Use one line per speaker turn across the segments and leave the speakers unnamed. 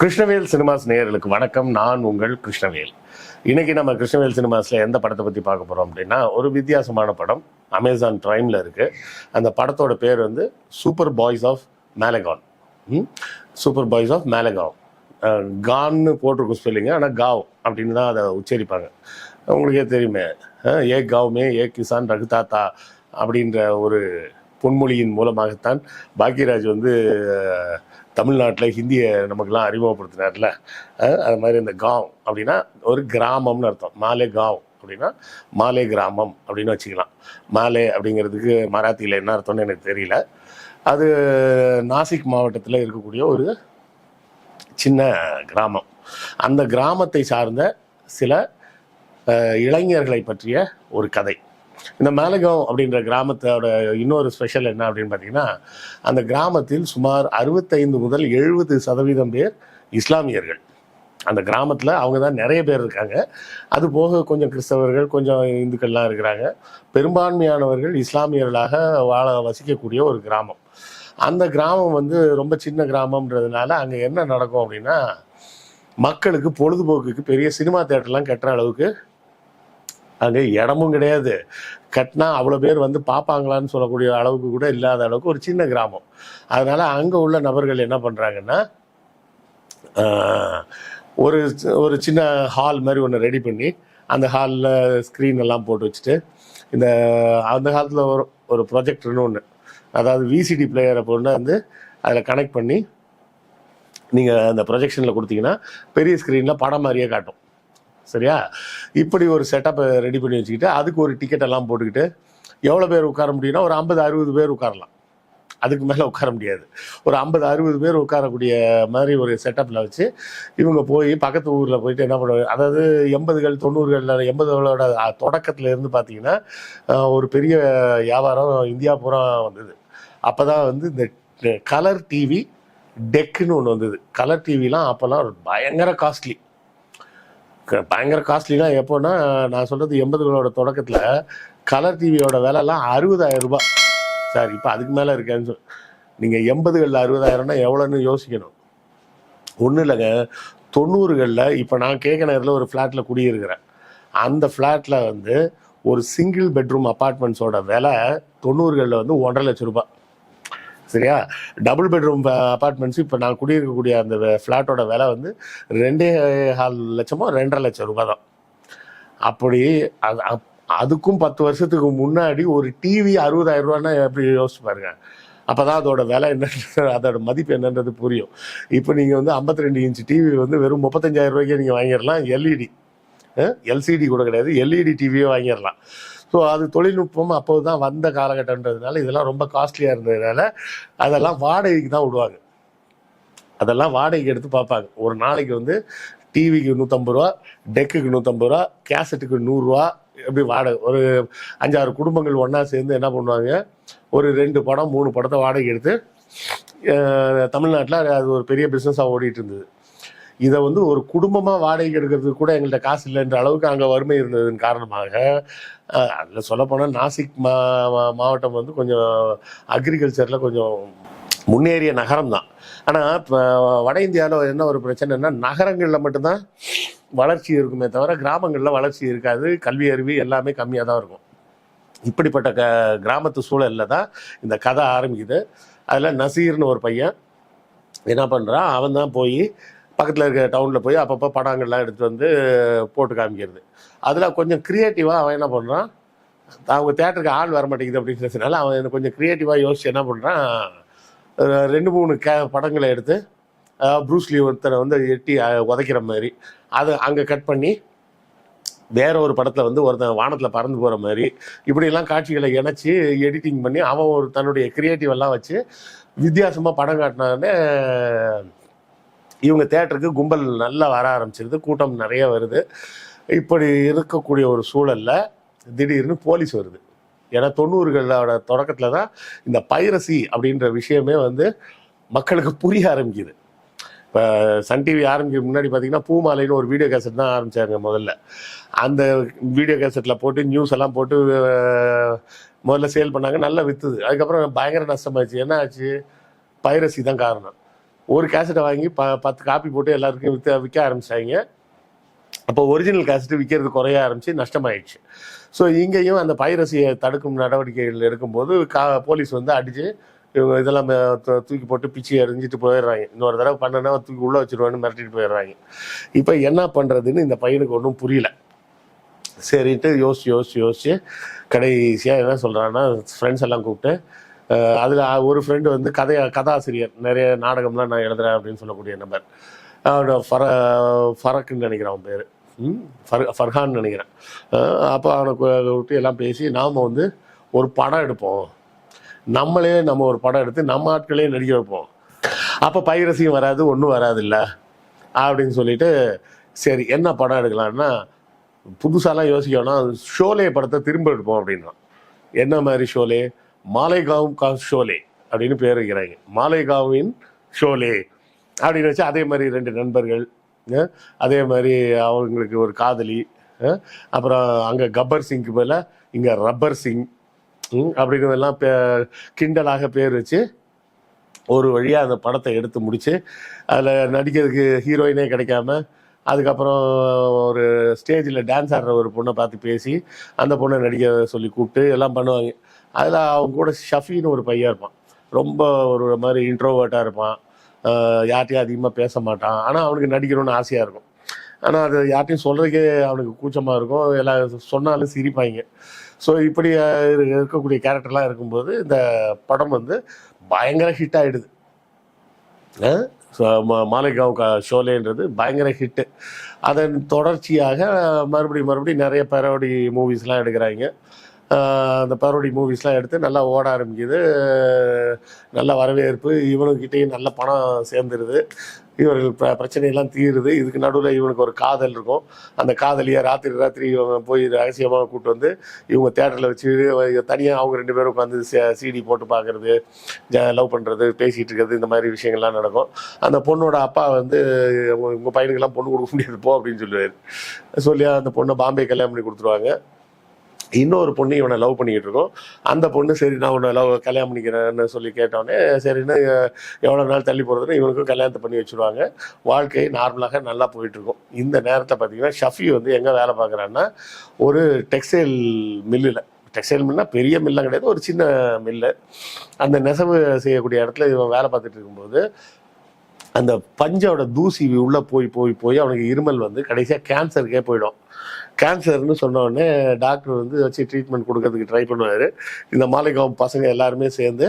Krishnavel cinemas நேயர்களுக்கு வணக்கம். நான் உங்கள் கிருஷ்ணவேல். இன்னைக்கு நம்ம கிருஷ்ணவேல் சினிமாஸ்ல எந்த படத்தை பத்தி பார்க்க போறோம் அப்படின்னா ஒரு வித்தியாசமான படம் அமேசான் பிரைம்ல இருக்கு. அந்த படத்தோட பேர் வந்து super boys of Malegaon super boys of Malegaon கான்னு போட்டிருக்கும் ஸ்பெல்லிங்க ஆனால் காவ் அப்படின்னு தான் அதை உச்சரிப்பாங்க. உங்களுக்கே தெரியுமே. ஏ காவ்மே ஏ கிசான் ரகுதாத்தா அப்படின்ற ஒரு பொன்மொழியின் மூலமாகத்தான் பாக்யராஜ் வந்து தமிழ்நாட்டில் ஹிந்தியை நமக்கெல்லாம் அறிமுகப்படுத்தினார்ல. அது மாதிரி இந்த காவ் அப்படின்னா ஒரு கிராமம்னு அர்த்தம். மாலே காவ் அப்படின்னா மாலே கிராமம் அப்படின்னு வச்சுக்கலாம். மாலே அப்படிங்கிறதுக்கு மராத்தியில் என்ன அர்த்தம்னு எனக்கு தெரியல. அது நாசிக் மாவட்டத்தில் இருக்கக்கூடிய ஒரு சின்ன கிராமம். அந்த கிராமத்தை சார்ந்த சில இளைஞர்களை பற்றிய ஒரு கதை. இந்த மேலகம் அப்படின்ற கிராமத்தோட இன்னொரு ஸ்பெஷல் என்ன அப்படின்னு பார்த்தீங்கன்னா அந்த கிராமத்தில் சுமார் அறுபத்தைந்து முதல் எழுபது சதவீதம் பேர் இஸ்லாமியர்கள். அந்த கிராமத்தில் அவங்க தான் நிறைய பேர் இருக்காங்க. அது போக கொஞ்சம் கிறிஸ்தவர்கள் கொஞ்சம் இந்துக்கள்லாம் இருக்கிறாங்க. பெரும்பான்மையானவர்கள் இஸ்லாமியர்களாக வாழ வசிக்கக்கூடிய ஒரு கிராமம். அந்த கிராமம் வந்து ரொம்ப சின்ன கிராமம்ன்றதுனால அங்கே என்ன நடக்கும் அப்படின்னா மக்களுக்கு பொழுதுபோக்குக்கு பெரிய சினிமா தேட்டர்லாம் கட்டுற அளவுக்கு அங்கே இடமும் கிடையாது. கட்டினா அவ்வளோ பேர் வந்து பார்ப்பாங்களான்னு சொல்லக்கூடிய அளவுக்கு கூட இல்லாத அளவுக்கு ஒரு சின்ன கிராமம். அதனால் அங்கே உள்ள நபர்கள் என்ன பண்ணுறாங்கன்னா ஒரு ஒரு சின்ன ஹால் மாதிரி ஒன்று ரெடி பண்ணி அந்த ஹாலில் ஸ்க்ரீன் எல்லாம் போட்டு வச்சுட்டு இந்த அந்த காலத்தில் ஒரு ஒரு ப்ரொஜெக்டர்னு ஒன்று அதாவது விசிடி பிளேயரை பொண்ணு வந்து அதில் கனெக்ட் பண்ணி நீங்கள் அந்த ப்ரொஜெக்ஷனில் கொடுத்தீங்கன்னா பெரிய ஸ்க்ரீனில் படம் மாதிரியே காட்டும். சரியா? இப்படி ஒரு செட்டப்பை ரெடி பண்ணி வச்சுக்கிட்டு அதுக்கு ஒரு டிக்கெட் எல்லாம் போட்டுக்கிட்டு எவ்வளோ பேர் உட்கார முடியும்னா ஒரு ஐம்பது அறுபது பேர் உட்காரலாம். அதுக்கு மேலே உட்கார முடியாது. ஒரு ஐம்பது அறுபது பேர் உட்காரக்கூடிய மாதிரி ஒரு செட்டப்பில் வச்சு இவங்க போய் பக்கத்து ஊரில் போயிட்டு என்ன பண்ணுவாங்க அதாவது எண்பதுகள் தொண்ணூறுகளில் எண்பதுகளோட தொடக்கத்தில் இருந்து பார்த்தீங்கன்னா ஒரு பெரிய வியாபாரம் இந்தியா பூரா வந்தது. அப்போ தான் வந்து இந்த கலர் டிவி டெக்குன்னு ஒன்று வந்தது. கலர் டிவிலாம் அப்போல்லாம் பயங்கர காஸ்ட்லி பயங்கர காஸ்ட்லினா எப்போன்னா நான் சொல்கிறது எண்பதுகளோட தொடக்கத்தில் கலர் டிவியோட விலைலாம் அறுபதாயிரம் ரூபாய். சார் இப்போ அதுக்கு மேலே இருக்கேன்னு சொல் நீங்கள் எண்பதுகளில் அறுபதாயிரம்னா எவ்வளோன்னு யோசிக்கணும். ஒன்றும் இல்லைங்க தொண்ணூறுகளில் இப்போ நான் கேட்க நேரத்தில் ஒரு ஃப்ளாட்டில் குடியிருக்கிறேன். அந்த ஃப்ளாட்டில் வந்து ஒரு சிங்கிள் பெட்ரூம் அப்பார்ட்மெண்ட்ஸோட விலை தொண்ணூறுகளில் வந்து ஒன்றரை லட்சம் ரூபாய். சரியா? டபுள் பெட்ரூம் அப்பார்ட்மெண்ட்ஸ் இப்போ நான் குடியிருக்கக்கூடிய அந்த uh, ஃப்ளாட்டோட விலை வந்து ரெண்டே கால் லட்சமோ ரெண்டரை லட்சம் ரூபாய் தான் அப்படி அது அப்- அதுக்கும் பத்து வருஷத்துக்கு முன்னாடி ஒரு டிவி அறுபதாயிரம் ரூபான்னா எப்படி யோசிச்சு பாருங்க. அப்பதான் அதோட விலை என்னன்றது அதோட மதிப்பு என்னன்றது புரியும். இப்போ நீங்கள் வந்து 52 ரெண்டு இன்ச் டிவி வந்து வெறும் முப்பத்தஞ்சாயிரம் ரூபாய்க்கே நீங்கள் வாங்கிடலாம். எல்இடி எல்சிடி கூட கிடையாது. எல்இடி டிவியே வாங்கிடலாம். ஸோ அது தொழில்நுட்பம் அப்போது தான் வந்த காலகட்டம்ன்றதுனால இதெல்லாம் ரொம்ப காஸ்ட்லியாக இருந்ததுனால அதெல்லாம் வாடகைக்கு தான் விடுவாங்க. அதெல்லாம் வாடகைக்கு எடுத்து பார்ப்பாங்க. ஒரு நாளைக்கு வந்து டிவிக்கு நூற்றம்பது ரூபா டெக்குக்கு நூற்றம்பது ரூபா கேசட்டுக்கு நூறுரூவா எப்படி வாடகை? ஒரு அஞ்சாறு குடும்பங்கள் ஒன்றா சேர்ந்து என்ன பண்ணுவாங்க? ஒரு ரெண்டு படம் மூணு படத்தை வாடகை எடுத்து தமிழ்நாட்டில் அது ஒரு பெரிய பிஸ்னஸாக ஓடிட்டு இருந்தது. இதை வந்து ஒரு குடும்பமாக வாடகைக்கு எடுக்கிறதுக்கு கூட எங்கள்கிட்ட காசு இல்லைன்ற அளவுக்கு அங்கே வறுமை இருந்ததன் காரணமாக அதில் சொல்லப்போனால் நாசிக் மா மா- மாவட்டம் வந்து கொஞ்சம் அக்ரிகல்ச்சரில் கொஞ்சம் முன்னேறிய நகரம் தான். ஆனால் இப்போ வட இந்தியாவில் என்ன ஒரு பிரச்சனைன்னா நகரங்களில் மட்டும்தான் வளர்ச்சி இருக்குமே தவிர கிராமங்களில் வளர்ச்சி இருக்காது. கல்வி அறிவு எல்லாமே கம்மியாக தான் இருக்கும். இப்படிப்பட்ட க கிராமத்து சூழலில் தான் இந்த கதை ஆரம்பிக்குது. அதில் நசீர்னு ஒரு பையன் என்ன பண்ணுறான் அவன் தான் போய் பக்கத்தில் இருக்கிற டவுனில் போய் அப்பப்போ படங்கள்லாம் எடுத்து வந்து போட்டு காமிக்கிறது. அதில் கொஞ்சம் க்ரியேட்டிவாக அவன் என்ன பண்ணுறான் அவங்க தேட்டருக்கு ஆள் வர மாட்டேங்குது அப்படின்றதுனால அவன் கொஞ்சம் க்ரியேட்டிவாக யோசிச்சு என்ன பண்ணுறான் ரெண்டு மூணு கே படங்களை எடுத்து ப்ரூஸ்லி ஒருத்தனை வந்து எட்டி உதைக்கிற மாதிரி அதை அங்கே கட் பண்ணி வேற ஒரு படத்தில் வந்து ஒருத்தன் வானத்தில் பறந்து போகிற மாதிரி இப்படியெல்லாம் காட்சிகளை இணைச்சி எடிட்டிங் பண்ணி அவன் ஒரு தன்னுடைய க்ரியேட்டிவெல்லாம் வச்சு வித்தியாசமாக படம் காட்டினாலே இவங்க தேட்டருக்கு கும்பல் நல்லா வர ஆரம்பிச்சிருது. கூட்டம் நிறைய வருது. இப்படி இருக்கக்கூடிய ஒரு சூழலில் திடீர்னு போலீஸ் வருது. ஏன்னா தொண்ணூறுகளோட தொடக்கத்தில் தான் இந்த பைரசி அப்படின்ற விஷயமே வந்து மக்களுக்கு புரிய ஆரம்பிக்குது. இப்போ சன் டிவி ஆரம்பிக்க முன்னாடி பார்த்தீங்கன்னா பூமாலைன்னு ஒரு வீடியோ கேசட் தான் ஆரம்பிச்சாங்க முதல்ல. அந்த வீடியோ கேசட்டில் போட்டு நியூஸ் எல்லாம் போட்டு முதல்ல சேல் பண்ணாங்க. நல்லா விற்றுது அதுக்கப்புறம் பயங்கர நஷ்டமாச்சு என்ன ஆச்சு? பைரசி தான் காரணம். ஒரு கேசட்டை வாங்கி ப பத்து காப்பி போட்டு எல்லாருக்கும் விற்க விற்க ஆரம்பிச்சாங்க. அப்போ ஒரிஜினல் கேசட்டு விற்கிறது குறைய ஆரம்பிச்சு நஷ்டமாயிடுச்சு. ஸோ இங்கேயும் அந்த பைரசியை தடுக்கும் நடவடிக்கைகள் எடுக்கும்போது கா போலீஸ் வந்து அடித்து இவங்க இதெல்லாம் தூக்கி போட்டு பிச்சு எறிஞ்சிட்டு போயிடுறாங்க. இன்னொரு தடவை பண்ணனா தூக்கி உள்ளே வச்சிருவான்னு மிரட்டிட்டு போயிடுறாங்க. இப்போ என்ன பண்ணுறதுன்னு இந்த பையனுக்கு ஒன்றும் புரியல. சரின்ட்டு யோசிச்சு யோசிச்சு யோசிச்சு கடைசியாக என்ன சொல்கிறான்னா ஃப்ரெண்ட்ஸ் எல்லாம் கூப்பிட்டு அதில் ஒரு ஃப்ரெண்டு வந்து கதை கதாசிரியர். நிறைய நாடகம்லாம் நான் எழுதுகிறேன் அப்படின்னு சொல்லக்கூடிய நபர். அவனோட ஃபர ஃபரக்குன்னு நினைக்கிறேன் அவன் பேர். ஃபர் ஃபர்ஹான் நினைக்கிறேன். அப்போ அவனை விட்டு எல்லாம் பேசி நாம் வந்து ஒரு படம் எடுப்போம். நம்மளே நம்ம ஒரு படம் எடுத்து நம்ம ஆட்களே நடிக்க வைப்போம். அப்போ பைரசியும் வராது ஒன்றும் வராது இல்லை அப்படின்னு சொல்லிட்டு சரி என்ன படம் எடுக்கலாம்னா புதுசாலாம் யோசிக்கணும்னா ஷோலே படத்தை திரும்ப எடுப்போம் அப்படின்னா என்ன மாதிரி ஷோலே? மாலைகாவும் கா ஷோலே அப்படின்னு பேர் வைக்கிறாங்க. மாலைகாவின் ஷோலே அப்படின்னு வச்சு அதே மாதிரி ரெண்டு நண்பர்கள் அதே மாதிரி அவங்களுக்கு ஒரு காதலி அப்புறம் அங்கே கப்பர் சிங்க்கு போல இங்கே ரப்பர் சிங் அப்படின்னு எல்லாம் பே- கிண்டலாக பேர் வச்சு ஒரு வழியாக அந்த படத்தை எடுத்து முடிச்சு அதில் நடிக்கிறதுக்கு ஹீரோயினே கிடைக்காம அதுக்கப்புறம் ஒரு ஸ்டேஜில் டான்ஸ் ஆடுற ஒரு பொண்ணை பார்த்து பேசி அந்த பொண்ணை நடிக்க சொல்லி கூப்பிட்டு எல்லாம் பண்ணுவாங்க. அதில் அவங்க கூட ஷஃபின்னு ஒரு பையன் இருப்பான். ரொம்ப ஒரு மாதிரி இன்ட்ரோவேர்ட்டாக இருப்பான். யார்ட்டையும் அதிகமாக பேச மாட்டான். ஆனால் அவனுக்கு நடிக்கணும்னு ஆசையாக இருக்கும். ஆனால் அது யார்ட்டையும் சொல்கிறதுக்கே அவனுக்கு கூச்சமாக இருக்கும். எல்லாம் சொன்னாலும் சிரிப்பாங்க. ஸோ இப்படி இருக்கக்கூடிய கேரக்டர்லாம் இருக்கும்போது இந்த படம் வந்து பயங்கர ஹிட் ஆகிடுது மாலைகாவ் கா ஷோலேன்றது பயங்கர ஹிட்டு அதன் தொடர்ச்சியாக மறுபடியும் மறுபடியும் நிறைய பரோடி மூவிஸ்லாம் எடுக்கிறாங்க. அந்த பரோடி மூவிஸ்லாம் எடுத்து நல்லா ஓட ஆரம்பிக்குது. நல்ல வரவேற்பு இவனுக்கிட்டேயும் நல்ல பணம் சேர்ந்துருது. இவர்கள் பிர பிரச்சனையெல்லாம் தீருது. இதுக்கு நடுவில் இவனுக்கு ஒரு காதல் இருக்கும். அந்த காதலியை ராத்திரி ராத்திரி இவன் போய் ரகசியமாக கூப்பிட்டு வந்து இவங்க தேட்டரில் வச்சு தனியாக அவங்க ரெண்டு பேரும் உட்காந்து சிடி போட்டு பார்க்குறது லவ் பண்ணுறது பேசிகிட்டு இருக்கிறது இந்த மாதிரி விஷயங்கள்லாம் நடக்கும். அந்த பொண்ணோட அப்பா வந்து உங்கள் பையனுக்கெல்லாம் பொண்ணு கொடுக்க முடியாது போ அப்படின்னு சொல்லுவார். சொல்லி அந்த பொண்ணை பாம்பே கல்யாணம் பண்ணி கொடுத்துருவாங்க. இன்னொரு பொண்ணு இவனை லவ் பண்ணிக்கிட்டு இருக்கோம். அந்த பொண்ணு சரி நான் உன்னை லவ் கல்யாணம் பண்ணிக்கிறேன்னு சொல்லி கேட்டோடனே சரின்னு எவ்வளோ நாள் தள்ளி போகிறதுன்னு இவனுக்கும் கல்யாணத்தை பண்ணி வச்சுருவாங்க. வாழ்க்கை நார்மலாக நல்லா போயிட்டுருக்கும் இந்த நேரத்தை பார்த்தீங்கன்னா ஷஃபி வந்து எங்கே வேலை பார்க்குறான்னா ஒரு டெக்ஸ்டைல் மில்லில் டெக்ஸ்டைல் மில்னா பெரிய மில்லாம் கிடையாது ஒரு சின்ன மில்லு அந்த நெசவு செய்யக்கூடிய இடத்துல இவன் வேலை பார்த்துட்டு இருக்கும்போது அந்த பஞ்சோட தூசி உள்ளே போய் போய் போய் அவனுக்கு இருமல் வந்து கடைசியாக கேன்சருக்கே போயிடும். கேன்சர்னு சொன்ன உடனே டாக்டர் வந்து வச்சு ட்ரீட்மெண்ட் கொடுக்கறதுக்கு ட்ரை பண்ணுவார். இந்த மாலைகாம் பசங்க எல்லாருமே சேர்ந்து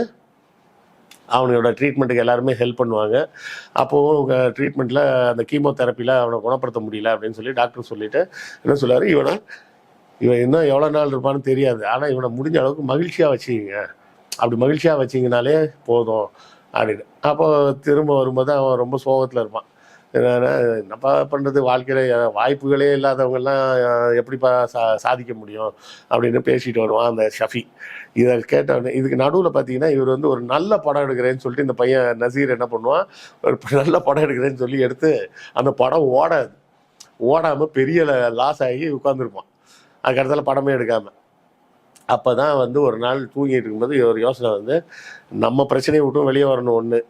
அவனோட ட்ரீட்மெண்ட்டுக்கு எல்லாருமே ஹெல்ப் பண்ணுவாங்க. அப்போவும் ட்ரீட்மெண்ட்டில் அந்த கீமோதெரப்பியில் அவனை குணப்படுத்த முடியல அப்படின்னு சொல்லி டாக்டர் சொல்லிட்டு என்ன சொல்லார் இவனை இவன் இன்னும் எவ்வளோ நாள் இருப்பான்னு தெரியாது. ஆனால் இவனை முடிஞ்ச அளவுக்கு மகிழ்ச்சியாக வச்சுக்கிங்க. அப்படி மகிழ்ச்சியாக வச்சிங்கனாலே போதும். அப்படின்னு அப்போ திரும்ப வரும்போது அவன் ரொம்ப சோகத்தில் இருப்பான். என்னன்னா, என்னப்பா பண்ணுறது வாழ்க்கையில் வாய்ப்புகளே இல்லாதவங்கெல்லாம் எப்படிப்பா சா சாதிக்க முடியும்? அப்படின்னு பேசிட்டு வருவான் அந்த ஷஃபி. இதை கேட்டவொடனே இதுக்கு நடுவில் பார்த்தீங்கன்னா இவர் வந்து ஒரு நல்ல படம் எடுக்கிறேன்னு சொல்லிட்டு இந்த பையன் நசீர் என்ன பண்ணுவான்? ஒரு நல்ல படம் எடுக்கிறேன்னு சொல்லி எடுத்து அந்த படம் ஓடாது. ஓடாமல் பெரிய லாஸ் ஆகி உட்காந்துருப்பான் அதுக்கு இடத்துல படமே எடுக்காமல் அப்போ தான் வந்து ஒரு நாள் தூங்கிட்டு இருக்கும்போது ஒரு யோசனை வந்து நம்ம பிரச்சனையை விட்டும் வெளியே வரணும் ஒன்று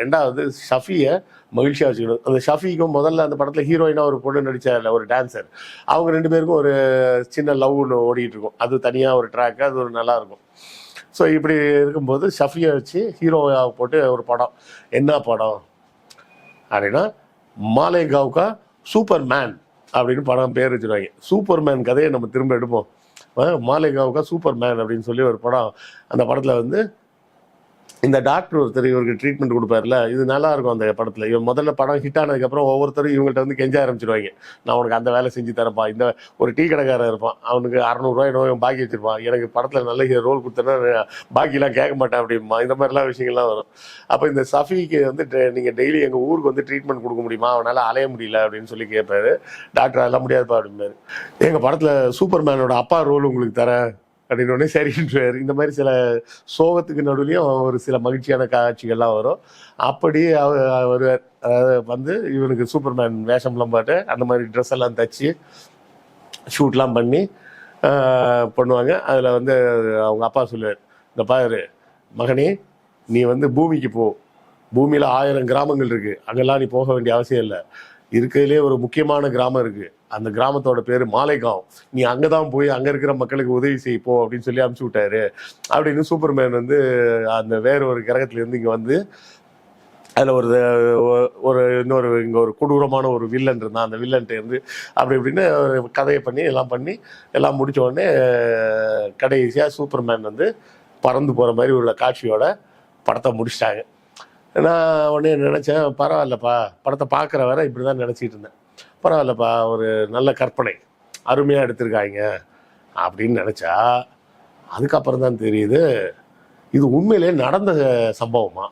ரெண்டாவது ஷஃபியை மகிழ்ச்சியாக வச்சுக்கணும். அந்த ஷஃபிக்கும் முதல்ல அந்த படத்தில் ஹீரோயினாக ஒரு பொண்ணு நடிச்சார்ல ஒரு டான்ஸர் அவங்க ரெண்டு பேருக்கும் ஒரு சின்ன லவ் ஒன்று ஓடிட்டு இருக்கும். அது தனியாக ஒரு ட்ராக் அது ஒரு நல்லா இருக்கும். ஸோ இப்படி இருக்கும்போது ஷஃபியை வச்சு ஹீரோவாக போட்டு ஒரு படம். என்ன படம்? அப்படின்னா மாலேகாவுக்கா சூப்பர் மேன் அப்படின்னு படம் பேர் வச்சுருவாங்க. சூப்பர் மேன் கதையை நம்ம திரும்ப எடுப்போம். மாலேகாவுக்கா சூப்பர் மேன் அப்படின்னு சொல்லி ஒரு படம் அந்த படத்தில் வந்து இந்த டாக்டர் ஒருத்தர் இவருக்கு ட்ரீட்மெண்ட் கொடுப்பாருல இது நல்லா இருக்கும் அந்த படத்தில். இவன் முதல்ல படம் ஹிட் ஆனதுக்கப்புறம் ஒவ்வொருத்தரும் இவங்கள்ட்ட வந்து கெஞ்ச ஆரம்பிச்சிருவாங்க. நான் உனக்கு அந்த வேலை செஞ்சு தரப்பா இந்த ஒரு டீ கடைக்காரன் இருப்பான். அவனுக்கு அறநூறுவா என்னவோ பாக்கி வச்சிருப்பான். எனக்கு படத்தில் நல்ல ரோல் கொடுத்தேன்னா பாக்கிலாம் கேட்க மாட்டேன் அப்படிமா இந்த மாதிரிலாம் விஷயங்கள்லாம் வரும். அப்போ இந்த சஃபிக்கு வந்து நீங்கள் டெய்லி எங்கள் ஊருக்கு வந்து ட்ரீட்மெண்ட் கொடுக்க முடியுமா? அவனால் அலைய முடியல அப்படின்னு சொல்லி கேட்பாரு. டாக்டர் அதெல்லாம் முடியாதுப்பா அப்படிம்பாரு. எங்கள் படத்தில் சூப்பர் மேனோட அப்பா ரோல் உங்களுக்கு தரேன். அப்படின்னு உடனே சரின்றாரு இந்த மாதிரி சில சோகத்துக்கு நடுவுலையும் ஒரு சில மகிழ்ச்சியான காட்சிகள்லாம் வரும். அப்படி அவர் வருவார். அதாவது வந்து இவனுக்கு சூப்பர்மேன் வேஷம்லாம் பாட்டு அந்த மாதிரி ட்ரெஸ் எல்லாம் தச்சு ஷூட்லாம் பண்ணி பண்ணுவாங்க. அதில் வந்து அவங்க அப்பா சொல்லுவார் இந்த பாரு மகனே நீ வந்து பூமிக்கு போ. பூமியில் ஆயிரம் கிராமங்கள் இருக்குது அங்கெல்லாம் நீ போக வேண்டிய அவசியம் இல்லை. இருக்கிறதுலே ஒரு முக்கியமான கிராமம் இருக்குது அந்த கிராமத்தோட பேர் மாலைகாவ். நீ அங்கே தான் போய் அங்கே இருக்கிற மக்களுக்கு உதவி செய்ப்போ அப்படின்னு சொல்லி அமுச்சு விட்டாரு. அப்படின்னு சூப்பர்மேன் வந்து அந்த வேற ஒரு கிரகத்துலேருந்து இங்கே வந்து அதில் ஒரு ஒரு இன்னொரு இங்கே ஒரு கொடூரமான ஒரு வில்லன் இருந்தான். அந்த வில்லன்ட்டு இருந்து அப்படி இப்படின்னு ஒரு கதையை பண்ணி எல்லாம் பண்ணி எல்லாம் முடித்த உடனே கடைசியாக சூப்பர்மேன் வந்து பறந்து போகிற மாதிரி உள்ள காட்சியோட படத்தை முடிச்சிட்டாங்க. நான் உடனே நினச்சேன் பரவாயில்லப்பா படத்தை பார்க்குற வரை இப்படி தான் நினச்சிட்டு இருந்தேன். பரவாயில்லப்பா ஒரு நல்ல கற்பனை. அருமையாக எடுத்திருக்காங்க அப்படின்னு நினச்சா அதுக்கப்புறம் தான் தெரியுது இது உண்மையிலே நடந்த சம்பவமா?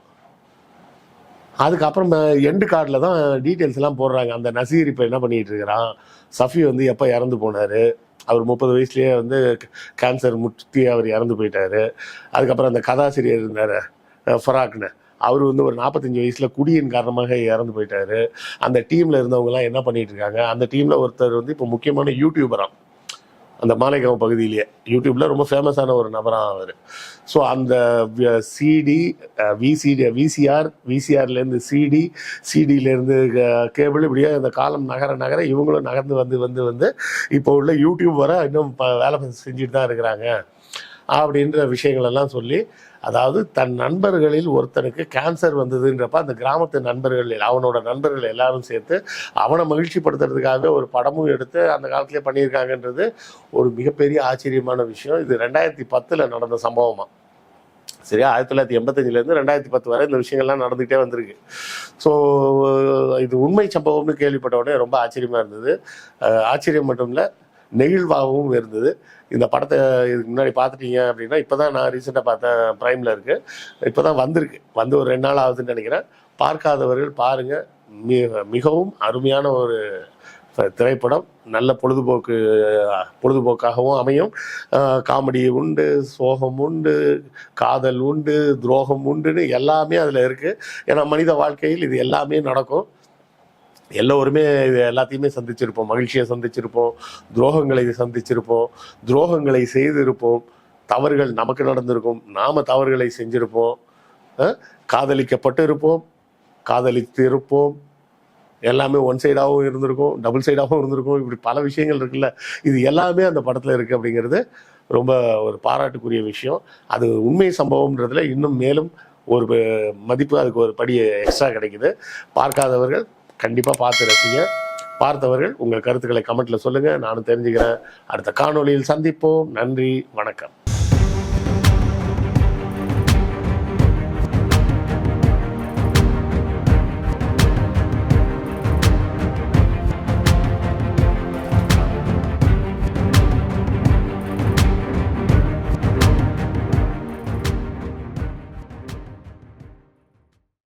அதுக்கப்புறம் எண்டு கார்டில் தான் டீட்டெயில்ஸ்லாம் போடுறாங்க. அந்த நசீர் இப்போ என்ன பண்ணிகிட்டு இருக்கிறான்? சஃபி வந்து எப்போ இறந்து போனார்? அவர் முப்பது வயசுலேயே வந்து கேன்சர் முற்றி அவர் இறந்து போயிட்டார். அதுக்கப்புறம் அந்த கதாசிரியர் இருந்தார் ஃபராக்னு. அவர் வந்து ஒரு நாற்பத்தஞ்சு வயசில் குடியின் காரணமாக இறந்து போயிட்டாரு. அந்த டீமில் இருந்தவங்கலாம் என்ன பண்ணிட்டு இருக்காங்க அந்த டீமில் ஒருத்தர் வந்து இப்போ முக்கியமான யூடியூபராக அந்த மாலைகாவ் பகுதியிலேயே யூடியூப்ல ரொம்ப ஃபேமஸான ஒரு நபராக அவர். ஸோ அந்த சிடி விசிடி விசிஆர் விசிஆர்லேருந்து சிடி சிடியிலேருந்து கேபிள் இப்படியே இந்த காலம் நகர நகர இவங்களும் நகர்ந்து வந்து வந்து வந்து இப்போ உள்ள யூடியூப் வர இன்னும் வேலை செஞ்சுட்டு தான் இருக்கிறாங்க. அப்படின்ற விஷயங்கள் எல்லாம் சொல்லி அதாவது தன் நண்பர்களில் ஒருத்தனுக்கு கேன்சர் வந்ததுன்றப்ப அந்த கிராமத்து நண்பர்கள் அவனோட நண்பர்கள் எல்லாரும் சேர்த்து அவனை மகிழ்ச்சிப்படுத்துறதுக்காக ஒரு படமும் எடுத்து அந்த காலத்திலே பண்ணியிருக்காங்கன்றது ஒரு மிகப்பெரிய ஆச்சரியமான விஷயம். இது ரெண்டாயிரத்தி பத்தில் நடந்த சம்பவமா? சரியா? ஆயிரத்தி தொள்ளாயிரத்தி எண்பத்தஞ்சிலேருந்து ரெண்டாயிரத்தி பத்து வரை இந்த விஷயங்கள்லாம் நடந்துகிட்டே வந்திருக்கு. ஸோ இது உண்மை சம்பவம்னு கேள்விப்பட்ட உடனே ரொம்ப ஆச்சரியமாக இருந்தது. ஆச்சரியம் மட்டும் இல்லை நெகிழ்வாகவும் இருந்தது. இந்த படத்தை இதுக்கு முன்னாடி பார்த்துட்டீங்க அப்படின்னா இப்போ தான் நான் ரீசெண்டாக பார்த்தேன் ப்ரைமில் இருக்குது இப்போ தான் வந்திருக்கு. வந்து ஒரு ரெண்டு நாள் ஆகுதுன்னு நினைக்கிறேன். பார்க்காதவர்கள் பாருங்கள் மிக மிகவும் அருமையான ஒரு திரைப்படம். நல்ல பொழுதுபோக்கு பொழுதுபோக்காகவும் அமையும். காமெடி உண்டு சோகம் உண்டு காதல் உண்டு துரோகம் உண்டுன்னு எல்லாமே அதில் இருக்குது ஏன்னா மனித வாழ்க்கையில் இது எல்லாமே நடக்கும். எல்லோருமே இது எல்லாத்தையுமே சந்திச்சிருப்போம். மகிழ்ச்சியை சந்திச்சிருப்போம். துரோகங்களை சந்திச்சிருப்போம். துரோகங்களை செய்திருப்போம். தவறுகள் நமக்கு நடந்திருக்கும். நாம் தவறுகளை செஞ்சிருப்போம். காதலிக்கப்பட்டு இருப்போம் காதலித்து இருப்போம் எல்லாமே ஒன் சைடாகவும் இருந்திருக்கும். டபுள் சைடாகவும் இருந்திருக்கும். இப்படி பல விஷயங்கள் இருக்குல்ல. இது எல்லாமே அந்த படத்தில் இருக்குது அப்படிங்கிறது ரொம்ப ஒரு பாராட்டுக்குரிய விஷயம். அது உண்மை சம்பவம்ன்றதுல இன்னும் மேலும் ஒரு மதிப்பு அதுக்கு ஒரு படி எக்ஸ்ட்ரா கிடைக்குது. பார்க்காதவர்கள் கண்டிப்பாக பார்த்து ரசிங்க. பார்த்தவர்கள் உங்கள் கருத்துக்களை கமெண்ட்டில் சொல்லுங்கள் நானும் தெரிஞ்சுக்கிறேன். அடுத்த காணொளியில் சந்திப்போம். நன்றி. வணக்கம்.